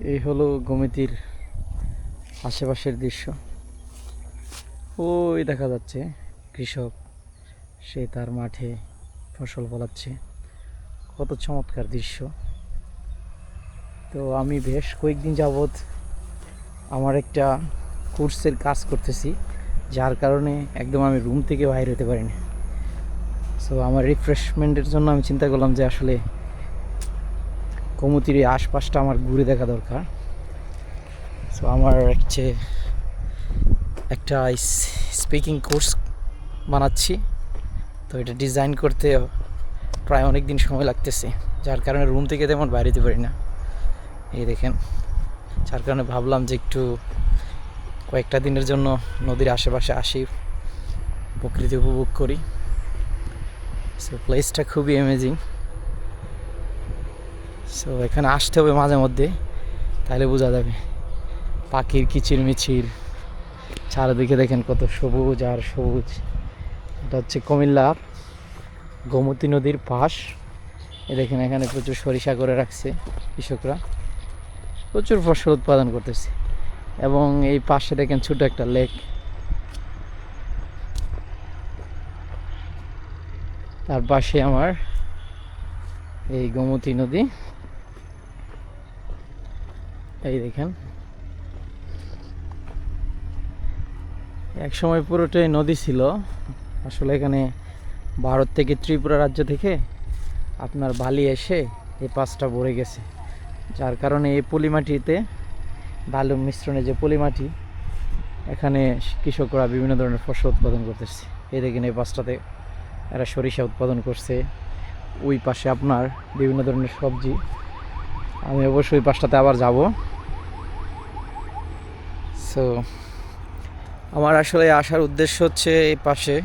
এই হলো গমিতির আশেপাশের দৃশ্য। ওই দেখা যাচ্ছে কৃষক, সে তার মাঠে ফসল ফলাচ্ছে। কত চমৎকার দৃশ্য। তো আমি বেশ কয়েকদিন যাবৎ আমার একটা কোর্সের কাজ করতেছি, যার কারণে একদম আমি রুম থেকে বাইর হতে পারিনি। সো আমার রিফ্রেশমেন্টের জন্য আমি চিন্তা করলাম যে আসলে কমতির এই আশপাশটা আমার ঘুরে দেখা দরকার। সো আমার হচ্ছে একটা স্পিকিং কোর্স বানাচ্ছি। তো এটা ডিজাইন করতে প্রায় অনেক দিন সময় লাগতেছে। যার কারণে রুম থেকে তেমন বাইরে যেতে পারি না। এই দেখেন, যার কারণে ভাবলাম যে একটু কয়েকটা দিনের জন্য নদীর আশেপাশে আসি, প্রকৃতি উপভোগ করি। সো প্লেসটা খুবই অ্যামেজিং সো এখানে আসতে হবে মাঝে মধ্যে, তাহলে বোঝা যাবে। পাখির কিচির মিচির, চারিদিকে দেখেন কত সবুজ আর সবুজ। এটা হচ্ছে কুমিল্লার গোমতী নদীর পাশ। এ দেখেন এখানে প্রচুর সরিষা করে রাখছে কৃষকরা। প্রচুর ফসল উৎপাদন করতেছে। এবং এই পাশে দেখেন ছোট একটা লেক। তার পাশে আমার এই গোমতী নদী। এই দেখেন। এক সময় পুরোটাই নদী ছিল। আসলে এখানে ভারত থেকে ত্রিপুরা রাজ্য থেকে আপনার বালি এসে এই পাঁচটা ভরে গেছে। যার কারণে এই পলিমাটিতে বালু মিশ্রণে যে পলিমাটি, এখানে কৃষকরা বিভিন্ন ধরনের ফসল উৎপাদন করতেছে। এই দেখেন এই পাঁচটাতে এরা সরিষা উৎপাদন করছে। ওই পাশে আপনার বিভিন্ন ধরনের সবজি। আমি অবশ্যই ওই পাশটাতে আবার যাব। সো আমার আসলে আসার উদ্দেশ্য হচ্ছে এই পাশে।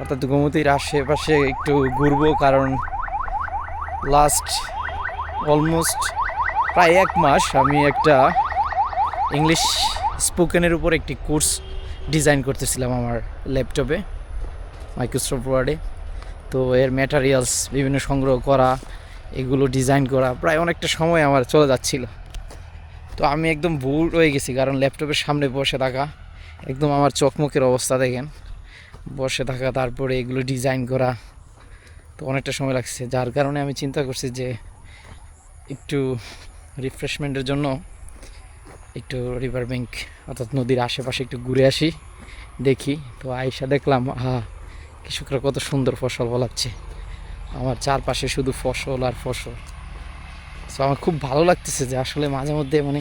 অর্থাৎ গোমতির আশেপাশে একটু ঘুরবো কারণ লাস্ট অলমোস্ট প্রায় এক মাস আমি একটা ইংলিশ স্পোকেনের উপর একটি কোর্স ডিজাইন করতেছিলাম আমার ল্যাপটপে মাইক্রোসফট ওয়ার্ডে তো এর ম্যাটারিয়ালস বিভিন্ন সংগ্রহ করা, এগুলো ডিজাইন করা, প্রায় অনেকটা সময় আমার চলে যাচ্ছিল। তো আমি একদম ভুল হয়ে গেছি, কারণ ল্যাপটপের সামনে বসে থাকা একদম আমার চোখমুখের অবস্থা, দেখেন। বসে থাকা, তারপরে এগুলো ডিজাইন করা, তো অনেকটা সময় লাগছে। যার কারণে আমি চিন্তা করছি যে একটু রিফ্রেশমেন্টের জন্য একটু রিভার ব্যাঙ্ক অর্থাৎ নদীর আশেপাশে একটু ঘুরে আসি, দেখি। তো আইসা দেখলাম হা কৃষকরা কত সুন্দর ফসল ফলাচ্ছে। আমার চারপাশে শুধু ফসল আর ফসল। সো আমার খুব ভালো লাগতেছে যে আসলে মাঝে মধ্যে মানে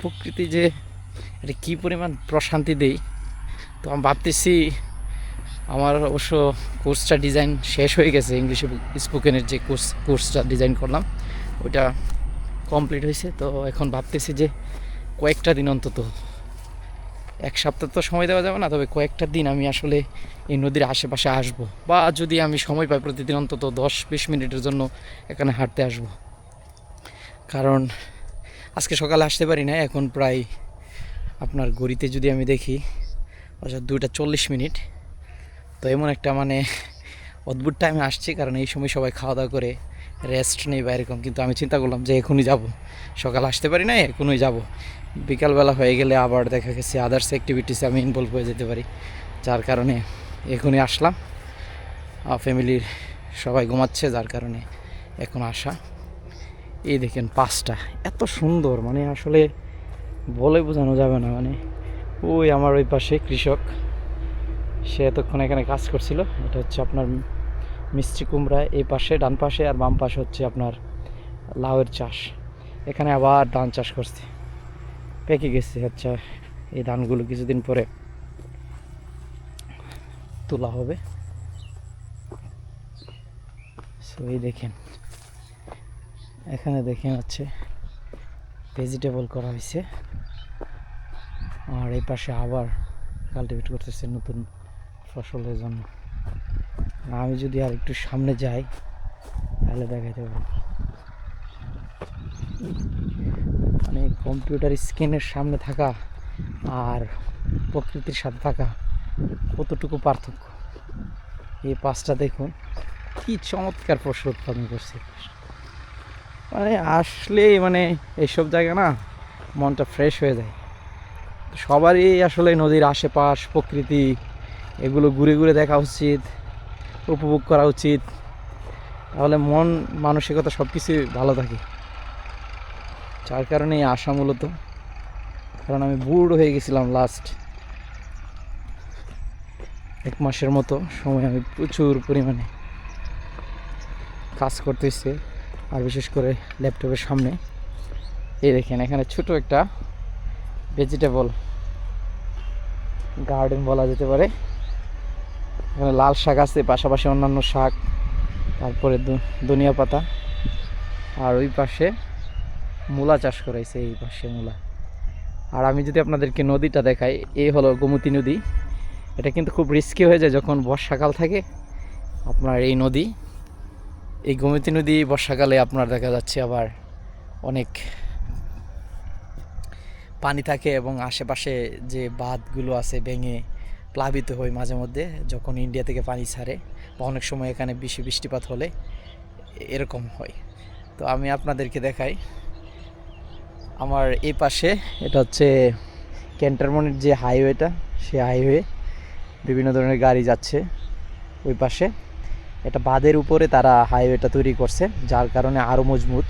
প্রকৃতি যে এটা কী পরিমাণ প্রশান্তি দেই তো আমি ভাবতেছি আমার অবশ্য কোর্সটা ডিজাইন শেষ হয়ে গেছে ইংলিশে স্পোকেনের যে কোর্স, কোর্সটা ডিজাইন করলাম, ওইটা কমপ্লিট হয়েছে। তো এখন ভাবতেছি যে কয়েকটা দিন অন্তত, এক সপ্তাহ তো সময় দেওয়া যাবে না, তবে কয়েকটা দিন আমি আসলে এই নদীর আশেপাশে আসব। বা যদি আমি সময় পাই প্রতিদিন অন্তত দশ বিশ মিনিটের জন্য এখানে হাঁটতে আসব। কারণ আজকে সকালে আসতে পারি না, এখন প্রায় আপনার গড়িতে যদি আমি দেখি অর্থাৎ দুইটা চল্লিশ মিনিট। তো এমন একটা মানে অদ্ভুত টাইমে আসছি, কারণ এই সময় সবাই খাওয়া দাওয়া করে রেস্ট নেই বা এরকম। কিন্তু আমি চিন্তা করলাম যে এখনই যাব। সকাল আসতে পারি না এখনই যাব। বিকালবেলা হয়ে গেলে আবার দেখা গেছে আদার্স অ্যাক্টিভিটিসে আমি ইনভলভ হয়ে যেতে পারি। যার কারণে এখনই আসলাম। ফ্যামিলির সবাই ঘুমাচ্ছে, যার কারণে এখন আসা। এই দেখেন পাঁচটা, এত সুন্দর মানে আসলে বলে বোঝানো যাবে না মানে ওই আমার ওই পাশে কৃষক, সে এতক্ষণ এখানে কাজ করছিল, এটা হচ্ছে আপনার মিষ্টি কুমড়া, এই পাশে, ডান পাশে, আর বাম পাশে হচ্ছে আপনার লাউয়ের চাষ, এখানে আবার ধান চাষ করছে, পেকে গেছে আচ্ছা এই ধানগুলো কিছুদিন পরে তোলা হবে। সো এই দেখেন এখানে দেখেন হচ্ছে ভেজিটেবল করা হয়েছে। আর এই পাশে আবার কাল্টিভেট করতেছে নতুন ফসলের জন্য। আমি যদি আর একটু সামনে যাই, তাহলে দেখাতে পারব মানে কম্পিউটার স্ক্রিনের সামনে থাকা আর প্রকৃতির সাথে থাকা কতটুকু পার্থক্য? এই পাঁচটা দেখুন, কি চমৎকার ফসল উৎপাদন করছে। মানে আসলেই মানে এইসব জায়গা না মনটা ফ্রেশ হয়ে যায়। সবারই আসলে নদীর আশেপাশ, প্রকৃতি, এগুলো ঘুরে ঘুরে দেখা উচিত, উপভোগ করা উচিত। তাহলে মন, মানসিকতা সব কিছুই ভালো থাকে। যার কারণে আসা মূলত। কারণ আমি বুড়ো হয়ে গেছিলাম লাস্ট এক মাসের মতো। সময় আমি প্রচুর পরিমাণে কাজ করতেছি। আর বিশেষ করে ল্যাপটপের সামনে। এই দেখেন, এখানে ছোট একটা ভেজিটেবল গার্ডেন বলা যেতে পারে। এখানে লাল শাক আছে, পাশাপাশি অন্যান্য শাক, তারপরে ধনিয়া পাতা। আর ওই পাশে মূলা চাষ করাইছে এই পাশে মূলা। আর আমি যদি আপনাদেরকে নদীটা দেখাই এই হলো গোমতী নদী। এটা কিন্তু খুব রিস্কি হয়ে যায় যখন বর্ষাকাল থাকে, আপনার এই নদী। এই গোমতী নদী বর্ষাকালে আপনার দেখা যাচ্ছে আবার অনেক পানি থাকে এবং আশেপাশে যে বাঁধগুলো আছে ভেঙে প্লাবিত হয় মাঝে মধ্যে, যখন ইন্ডিয়া থেকে পানি ছাড়ে বা অনেক সময় এখানে বেশি বৃষ্টিপাত হলে এরকম হয়। তো আমি আপনাদেরকে দেখাই। আমার এই পাশে এটা হচ্ছে ক্যান্টারমনের যে হাইওয়েটা সে হাইওয়ে বিভিন্ন ধরনের গাড়ি যাচ্ছে ওই পাশে। এটা বাঁধের উপরে তারা হাইওয়েটা তৈরি করছে, যার কারণে আরও মজবুত।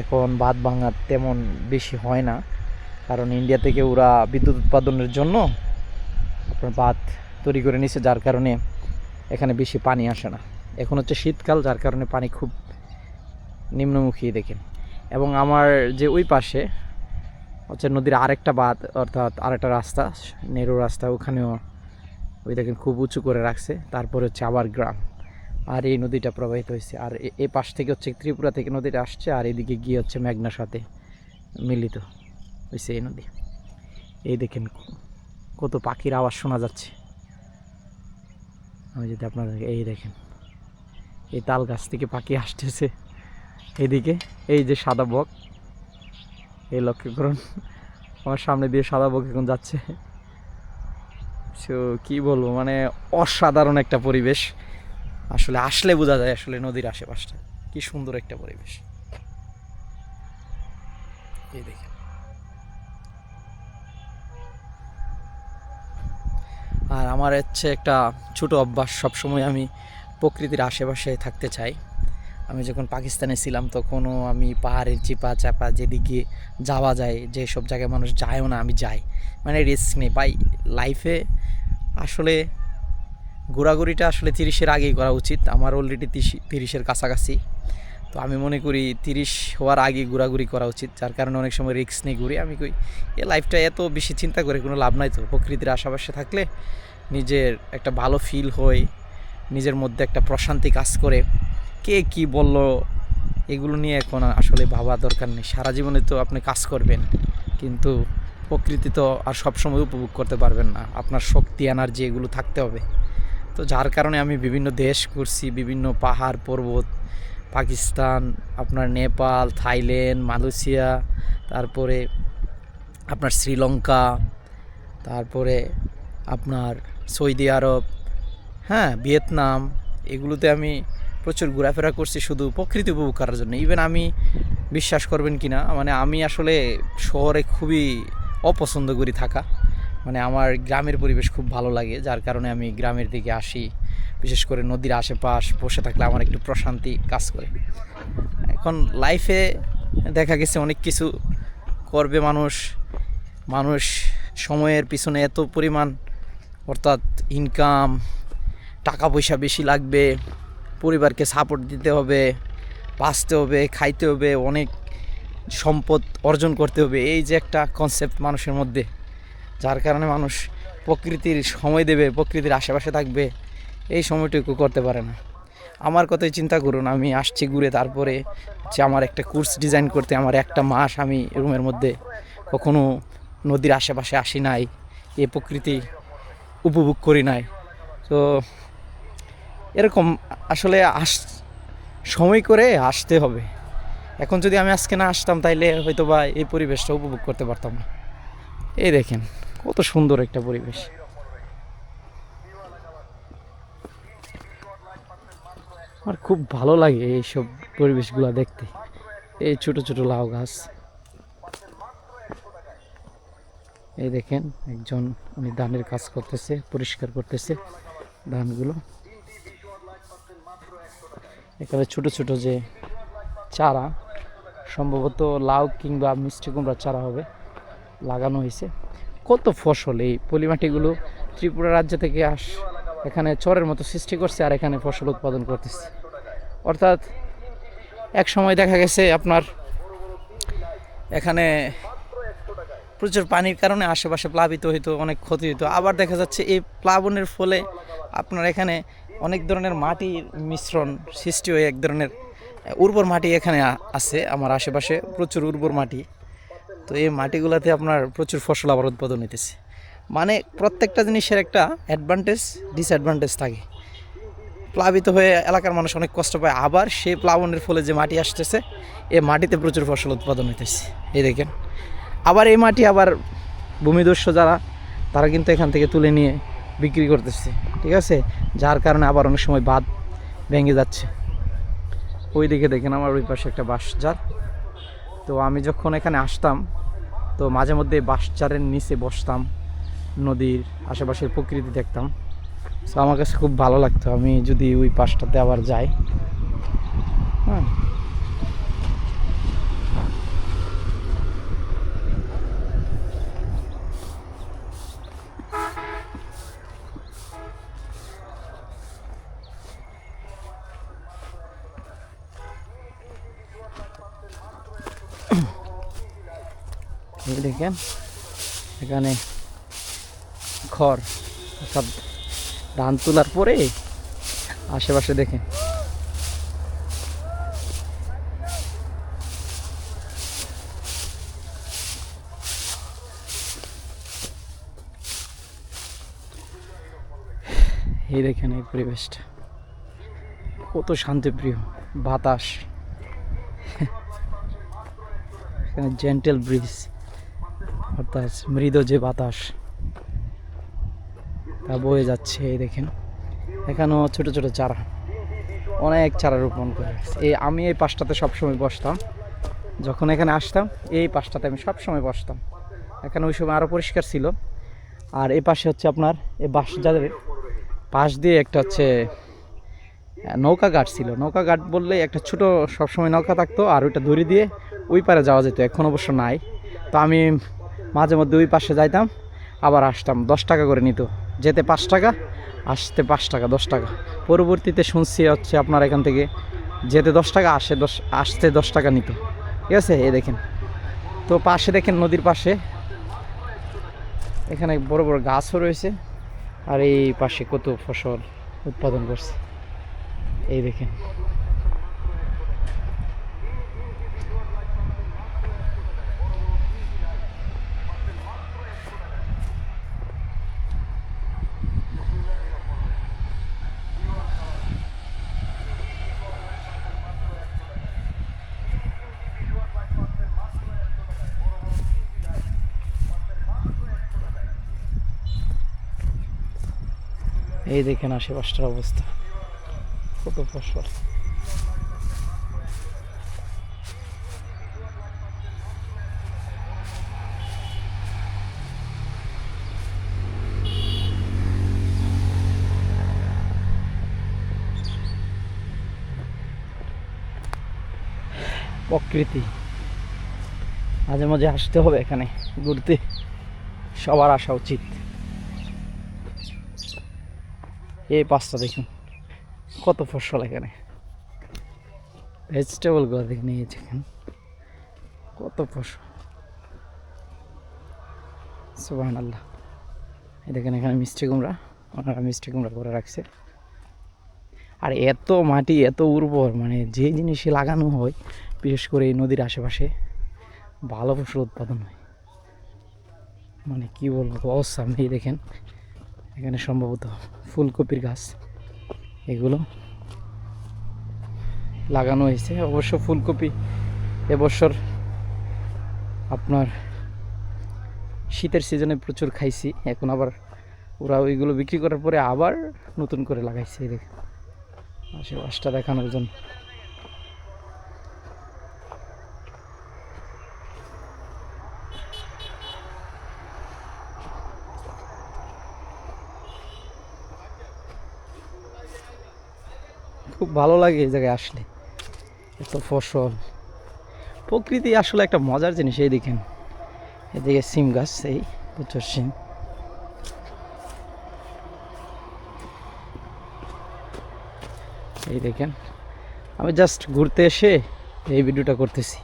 এখন বাঁধ ভাঙার তেমন বেশি হয় না, কারণ ইন্ডিয়া থেকে ওরা বিদ্যুৎ উৎপাদনের জন্য আপনার বাঁধ তৈরি করে নিছে, যার কারণে এখানে বেশি পানি আসে না। এখন হচ্ছে শীতকাল, যার কারণে পানি খুব নিম্নমুখী দেখেন। এবং আমার যে ওই পাশে হচ্ছে নদীর আরেকটা বাঁধ, অর্থাৎ আরেকটা রাস্তা, নেরু রাস্তা, ওখানেও ওই দেখেন খুব উঁচু করে রাখছে। তারপরে হচ্ছে আবার গ্রাম। আর এই নদীটা প্রবাহিত হয়েছে। আর এ- পাশ থেকে হচ্ছে ত্রিপুরা থেকে নদীটা আসছে, আর এদিকে গিয়ে হচ্ছে মেঘনার সাথে মিলিত হয়েছে এই নদী। এই দেখেন কত পাখির আওয়াজ শোনা যাচ্ছে। আমি যদি আপনাদের এই দেখেন, এই তাল গাছ থেকে পাখি আসতেছে এদিকে। এই যে সাদা বক, এই লক্ষ্য করুন, আমার সামনে দিয়ে সাদা বক এখন যাচ্ছে। সো কি বলব মানে অসাধারণ একটা পরিবেশ। আসলে আসলে বোঝা যায় আসলে নদীর আশেপাশটা। কি সুন্দর একটা পরিবেশ। আর আমার হচ্ছে একটা ছোট অভ্যাস, সবসময় আমি প্রকৃতির আশেপাশে থাকতে চাই। আমি যখন পাকিস্তানে ছিলাম, তখনও আমি পাহাড়ের চিপা চাপা যেদিকে যাওয়া যায় যেসব জায়গায় মানুষ যায়ও না, আমি যাই। মানে রিস্ক নেই। বাই লাইফে আসলে ঘোরাঘুরিটা আসলে তিরিশের আগেই করা উচিত। আমার অলরেডি তিরিশের কাছাকাছি। তো আমি মনে করি তিরিশ হওয়ার আগে ঘোরাঘুরি করা উচিত, যার কারণে অনেক সময় রিস্ক নিয়ে ঘুরি। আমি কই, এ লাইফটা এত বেশি চিন্তা করে কোনো লাভ নাই তো। প্রকৃতির আশেপাশে থাকলে নিজের একটা ভালো ফিল হয়, নিজের মধ্যে একটা প্রশান্তি কাজ করে। কে কি বলল, এগুলো নিয়ে এখন আসলে ভাবা দরকার নেই। সারা জীবনে তো আপনি কাজ করবেন, কিন্তু প্রকৃতি তো আর সবসময় উপভোগ করতে পারবেন না। আপনার শক্তি এনার্জি এগুলো থাকতে হবে। তো যার কারণে আমি বিভিন্ন দেশ করছি বিভিন্ন পাহাড় পর্বত, পাকিস্তান, আপনার নেপাল, থাইল্যান্ড, মালয়েশিয়া, তারপরে আপনার শ্রীলঙ্কা, তারপরে আপনার সৌদি আরব হ্যাঁ ভিয়েতনাম, এগুলোতে আমি প্রচুর ঘোরাফেরা করছি শুধু প্রকৃতি উপভোগ করার জন্য। ইভেন আমি বিশ্বাস করবেন কি না মানে আমি আসলে শহরে খুবই অপছন্দ করি থাকা। মানে আমার গ্রামের পরিবেশ খুব ভালো লাগে, যার কারণে আমি গ্রামের দিকে আসি। বিশেষ করে নদীর আশেপাশ, বসে থাকলে আমার একটু প্রশান্তি কাজ করে। এখন লাইফে দেখা গেছে অনেক কিছু করবে মানুষ। মানুষ সময়ের পিছনে এত পরিমাণ, অর্থাৎ ইনকাম টাকা পয়সা বেশি লাগবে, পরিবারকে সাপোর্ট দিতে হবে, বাঁচতে হবে, খাইতে হবে, অনেক সম্পদ অর্জন করতে হবে। এই যে একটা কনসেপ্ট মানুষের মধ্যে। যার কারণে মানুষ প্রকৃতির সময় দেবে, প্রকৃতির আশেপাশে থাকবে, এই সময়টুকু করতে পারে না। আমার কথাই চিন্তা করুন, আমি আসছি ঘুরে তারপরে যে আমার একটা কোর্স ডিজাইন করতে, আমার একটা মাস আমি রুমের মধ্যে কখনো নদীর আশেপাশে আসি নাই, এ প্রকৃতি উপভোগ করি নাই। তো এরকম আসলে আস, সময় করে আসতে হবে। এখন যদি আমি আজকে না আসতাম তাইলে হয়তো বা এই পরিবেশটা উপভোগ করতে পারতাম না। এই দেখেন। কত সুন্দর একটা পরিবেশ। আমার খুব ভালো লাগে এইসব পরিবেশগুলো দেখতে। এই ছোট ছোট লাউ গাছ। এই দেখেন, একজন উনি ধানের কাজ করতেছে, পরিষ্কার করতেছে ধানগুলো। এখানে ছোট ছোট যে চারা, সম্ভবত লাউ কিংবা মিষ্টি কুমড়ার চারা হবে, লাগানো হয়েছে। কত ফসল এই পলিমাটিগুলো ত্রিপুরা রাজ্য থেকে আস এখানে চরের মতো সৃষ্টি করছে আর এখানে ফসল উৎপাদন করতেছে। অর্থাৎ এক সময় দেখা গেছে আপনার এখানে প্রচুর পানির কারণে আশেপাশে প্লাবিত হইতো, অনেক ক্ষতি হতো আবার দেখা যাচ্ছে এই প্লাবনের ফলে আপনার এখানে অনেক ধরনের মাটির মিশ্রণ সৃষ্টি হয়ে এক ধরনের উর্বর মাটি এখানে আছে আমার আশেপাশে প্রচুর উর্বর মাটি। তো এই মাটিগুলোতে আপনার প্রচুর ফসল আবার উৎপাদন হইতেছে। মানে প্রত্যেকটা জিনিসের একটা অ্যাডভান্টেজ ডিসঅ্যাডভান্টেজ থাকে। প্লাবিত হয়ে এলাকার মানুষ অনেক কষ্ট পায়। আবার সেই প্লাবনের ফলে যে মাটি আসতেছে, এ মাটিতে প্রচুর ফসল উৎপাদন হইতেছে। এই দেখেন। আবার এই মাটি আবার ভূমিদস্যু যারা, তারা কিন্তু এখান থেকে তুলে নিয়ে বিক্রি করতেছে। ঠিক আছে? যার কারণে আবার অনেক সময় বাদ ভেঙে যাচ্ছে। ওই দিকে দেখেন আমার ওই পাশে একটা বাস জার তো আমি যখন এখানে আসতাম, তো মাঝে মধ্যে বাসচারের নিচে বসতাম, নদীর আশেপাশের প্রকৃতি দেখতাম। তো আমার কাছে খুব ভালো লাগতো, আমি যদি ওই পাশটাতে আবার যাই। হ্যাঁ এই দেখেন এখানে খড় সব ধান তোলার পরে আশেপাশে দেখেন এই দেখেন এই পরিবেশটা। কত শান্তিপ্রিয়, বাতাস। জেন্টেল ব্রিজ অর্থাৎ মৃদ যে বাতাস, তা বয়ে যাচ্ছে এই দেখেন। এখানেও ছোট ছোট চারা, অনেক চারা রোপণ করে। এই আমি এই পাশটাতে সবসময় বসতাম। যখন এখানে আসতাম, এই পাশটাতে আমি সবসময় বসতাম। এখানে ওই সময় আরও পরিষ্কার ছিল। আর এই পাশে হচ্ছে আপনার এই বাঁশ যাদের পাশ দিয়ে একটা হচ্ছে নৌকা ঘাট ছিল। নৌকা ঘাট বললে একটা ছোট সবসময় নৌকা থাকতো, আর ওইটা দড়ি দিয়ে ওই পারে যাওয়া যেত। এখন অবশ্য নাই। তো আমি মাঝে মধ্যে ওই পাশে যাইতাম, আবার আসতাম। দশ টাকা করে নিত। যেতে পাঁচ টাকা, আসতে পাঁচ টাকা, দশ টাকা। পরবর্তীতে শুনছি হচ্ছে আপনার এখান থেকে, যেতে দশ টাকা, আসে দশ, আসতে দশ টাকা নিত। ঠিক আছে? এই দেখেন। তো পাশে দেখেন নদীর পাশে, এখানে বড় বড় গাছও রয়েছে, আর এই পাশে কত ফসল উৎপাদন করছে। এই দেখেন। এই দেখেন আশেপাশটার অবস্থা। কত ফসল। প্রকৃতি। মাঝে মাঝে আসতে হবে এখানে, ঘুরতে। সবার আসা উচিত। এই পাঁচটা দেখুন। কত ফসল এখানে। ভেজিটেবলগুলো দেখে নিয়েছে এখানে। কত ফসল। সুবাহ আল্লাহ এই দেখেন এখানে মিষ্টি কুমড়া। ওনারা মিষ্টি কুমড়া করে রাখছে। আর এত মাটি, এত উর্বর মানে যে জিনিসই লাগানো হয়, বিশেষ করে এই নদীর আশেপাশে, ভালো ফসল উৎপাদন হয়। মানে কি বলব, অবস্থা আপনি দেখেন। এখানে সম্ভবত ফুলকপির গাছ। এগুলো লাগানো হয়েছে। অবশ্য ফুলকপি এবছর আপনার শীতের সিজনে প্রচুর খাইছি। এখন আবার ওরা ওইগুলো বিক্রি করার পরে আবার নতুন করে লাগাইছে। দেখেন, আশেপাশটা দেখানোর জন্য। ভালো লাগে এই জায়গায় আসলে। এত ফসল। প্রকৃতি আসলে একটা মজার জিনিস এই দেখেন। এদিকে সিম গাছ, এই প্রচুর সিম। এই দেখেন, আমি জাস্ট ঘুরতে এসে এই ভিডিওটা করতেছি।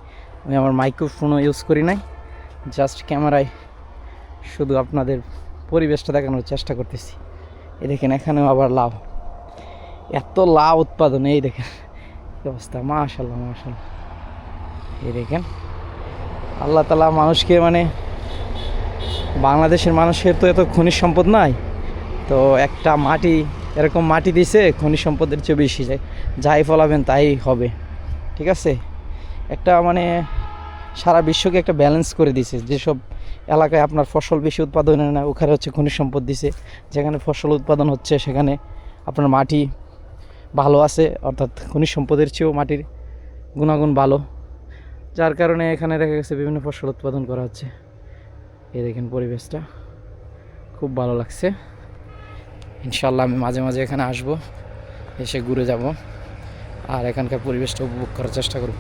আমি আমার মাইক্রোফোনও ইউজ করি নাই। জাস্ট ক্যামেরায় শুধু আপনাদের পরিবেশটা দেখানোর চেষ্টা করতেছি। এই দেখেন, এখানেও আবার লাউ। এত লাউ উৎপাদন, এই দেখেন। কি অবস্থা মাশাল্লাহ মাশাল্লাহ এই দেখেন, আল্লাহ তালা মানুষকে মানে বাংলাদেশের মানুষের তো এত খনিজ সম্পদ নাই। তো একটা মাটি, এরকম মাটি দিছে, খনিজ সম্পদের চেয়ে বেশি। যায় যাই ফলাবেন তাই হবে। ঠিক আছে? একটা মানে সারা বিশ্বকে একটা ব্যালেন্স করে দিছে। যেসব এলাকায় আপনার ফসল বেশি উৎপাদন হয় না ওখানে হচ্ছে খনিজ সম্পদ দিছে। যেখানে ফসল উৎপাদন হচ্ছে, সেখানে আপনার মাটি ভালো আছে, অর্থাৎ খনিজ সম্পদের চেয়েও মাটির গুণাগুণ ভালো। যার কারণে এখানে দেখা গেছে বিভিন্ন ফসল উৎপাদন করা হচ্ছে। এ দেখেন পরিবেশটা, খুব ভালো লাগছে। ইনশাল্লাহ আমি মাঝে মাঝে এখানে আসব, এসে ঘুরে যাব, আর এখানকার পরিবেশটা উপভোগ করার চেষ্টা করব।